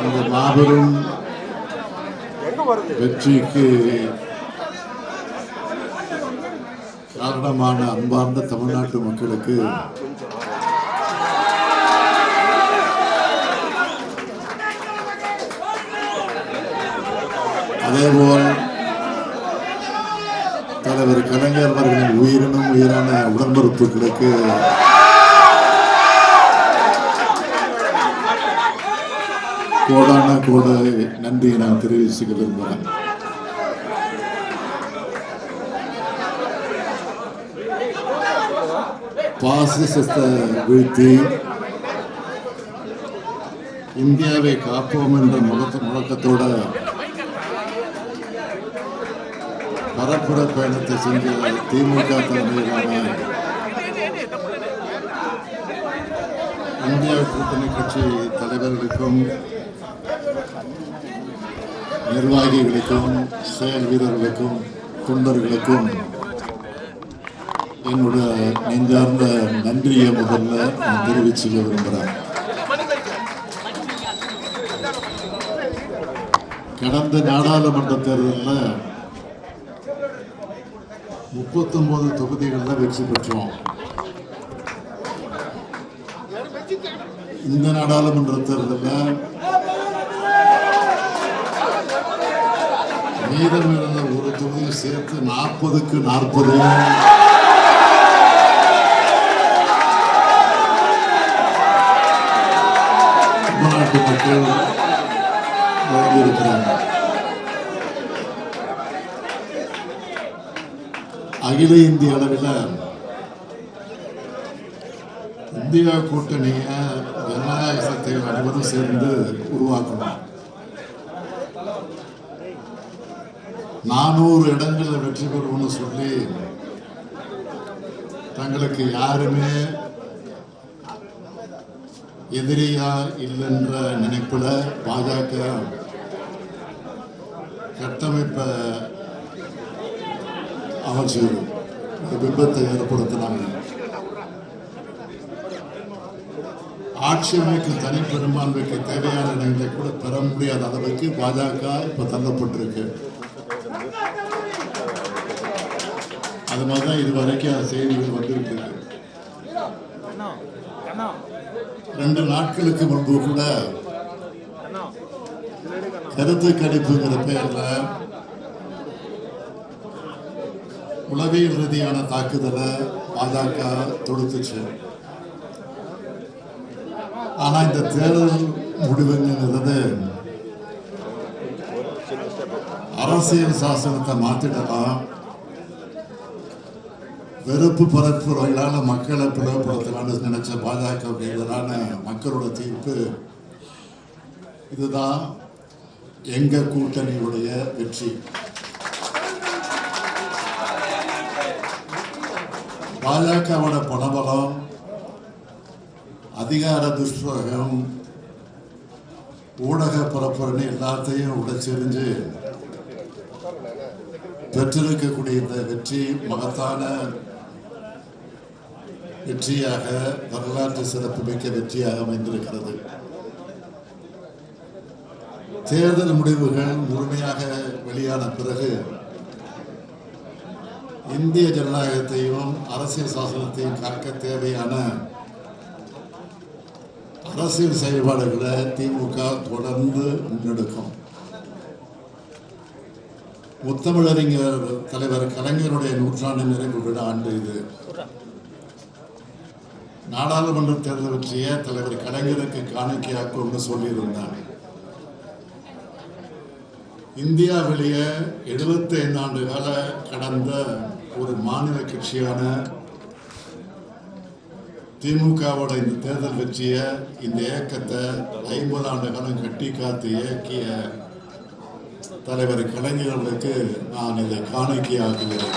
இந்த மாபெரும் வெற்றிக்கு காரணமான அன்பார்ந்த தமிழ்நாட்டு மக்களுக்கு அதேபோல் தலைவர் கலைஞர் அவர்களின் உயிரினும் உயிரான உடன்பிறப்புகளுக்கு கோடான கோட நன்றியை நான் தெரிவிச்சுக்க விரும்புகிறேன் பாசிசத்தை வீழ்த்தி இந்தியாவை காப்போம் என்ற முழக்க முழக்கத்தோட பரப்புற பயணத்தை செஞ்ச திமுக தலைமையிலான இந்திய கூட்டணி கட்சி தலைவர்களுக்கும் நிர்வாகிகளுக்கும் செயல் வீரர்களுக்கும் தொண்டர்களுக்கும் என்னோட நெஞ்சார்ந்த நன்றியை முதல்ல நான் தெரிவிச்சுக்க விரும்புகிறேன் கடந்த நாடாளுமன்ற தேர்தலில் முப்பத்தொன்பது தொகுதிகளில் வெற்றி பெற்றோம். இந்த நாடாளுமன்ற தேர்தலில் மீதம் இருந்த ஒரு தொகுதியை சேர்த்து நாற்பதுக்கு நாற்பது. தமிழ்நாட்டு மக்கள் வழங்கியிருக்கிறாங்க அகில இந்திய அளவில் இந்தியா கூட்டணியை ஜனநாயக சக்திகள் அனைவரும் சேர்ந்து உருவாக்கணும். நானூறு இடங்களில் வெற்றி பெறுவோம்னு சொல்லி தங்களுக்கு யாருமே எதிரியா இல்லைன்ற நினைப்பில் பாஜக கட்டமைப்பை அமைச்சு விபத்தை ஏற்படுத்தினாங்க. ஆட்சி அமைக்கும் தனி பெரும்பான்மைக்கு தேவையான இடங்களை கூட பெற முடியாத அளவுக்கு பாஜக இப்போ தள்ளப்பட்டிருக்கு. அது மாதிரி தான் இது வரைக்கும் அந்த செய்திகள் வந்துகிட்டு ரெண்டு நாட்களுக்கு முன்பு கூட கருத்து கணிப்புங்கிற பெயர்ல உளவியல் ரீதியான தாக்குதலை பாஜக தொடுத்துச்சு. ஆனா இந்த தேர்தல் முடிவுங்கிறது அரசியல் சாசனத்தை மாத்திடலாம் வெறுப்பு பரப்புரைகளால மக்களை பிளவுபடுத்தலாம்னு நினைச்ச பாஜக எதிரான மக்களோட தீர்ப்பு இதுதான் எங்க கூட்டணியுடைய வெற்றி. பாஜகவோட பணபலம் அதிகார துஷ்பிரகம் ஊடக பரப்புரணி எல்லாத்தையும் உடைச்செறிஞ்சு பெற்றிருக்கக்கூடிய இந்த வெற்றி மகத்தான வெற்றியாக வரலாற்று சிறப்புமிக்க வெற்றியாக அமைந்திருக்கிறது. தேர்தல் முடிவுகள் முழுமையாக வெளியான பிறகு இந்திய ஜனநாயகத்தையும் அரசியல் சாசனத்தையும் காக்க தேவையான அரசியல் செயல்பாடுகளை திமுக தொடர்ந்து முன்னெடுக்கும். முத்தமிழறிஞர் தலைவர் கலைஞருடைய நூற்றாண்டு நிறைவு விழா ஆண்டு இது. நாடாளுமன்ற தேர்தல் வெற்றிய தலைவர் கலைஞருக்கு காணிக்கையாக்கும்னு சொல்லியிருந்தார். இந்தியாவிலேயே 75 ஆண்டு கால கடந்த ஒரு மாநில கட்சியான திமுகவோட இந்த தேர்தல் வெற்றியை இந்த இயக்கத்தை ஐம்பது ஆண்டு காலம் கட்டி காத்து இயக்கிய தலைவர் கலைஞர்களுக்கு நான் இதை காணிக்கையாக்குகிறேன்.